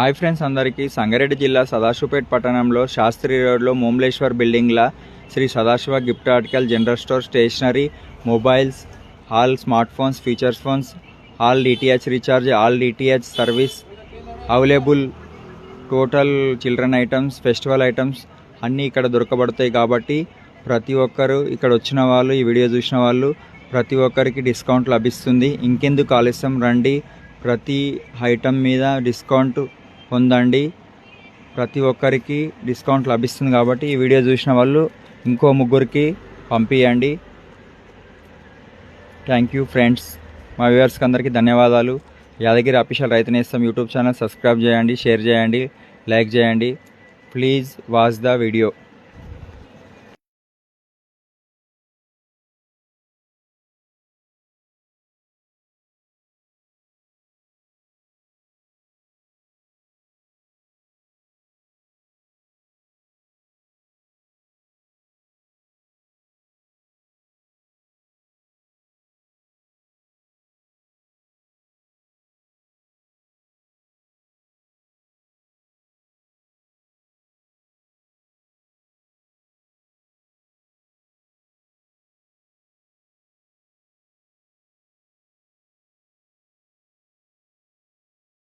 Hi friends అందరికీ. సంగారెడ్డి జిల్లా సదాశివపేట పట్టణంలో శాస్త్రి రోడ్లో మోమ్లేశ్వర్ బిల్డింగ్ల Sri Sadashiva gift article general store stationery mobiles all smart phones features phones all DTH recharge all DTH service available total children items festival items అన్నీ ఇక్కడ దొరకబడతాయి కాబట్టి ప్రతి ఒక్కరు ఇక్కడ వచ్చిన వాళ్ళు ఈ వీడియో చూసిన వాళ్ళు ప్రతి ఒక్కరికి డిస్కౌంట్ లభిస్తుంది. ఇంకెందుకు ఆలస్యం? రండి. ప్రతి ఐటమ్ మీద డిస్కౌంట్ పొందండి. ప్రతి ఒక్కరికి డిస్కౌంట్ లభిస్తుంది కాబట్టి ఈ వీడియో చూసిన వాళ్ళు ఇంకో ముగ్గురికి పంపించండి థ్యాంక్ యూ ఫ్రెండ్స్ మా వ్యూవర్స్కి అందరికీ ధన్యవాదాలు. Yadagiri official Rythu Nestham YouTube channel subscribe చేయండి షేర్ చేయండి లైక్ చేయండి. Please watch the video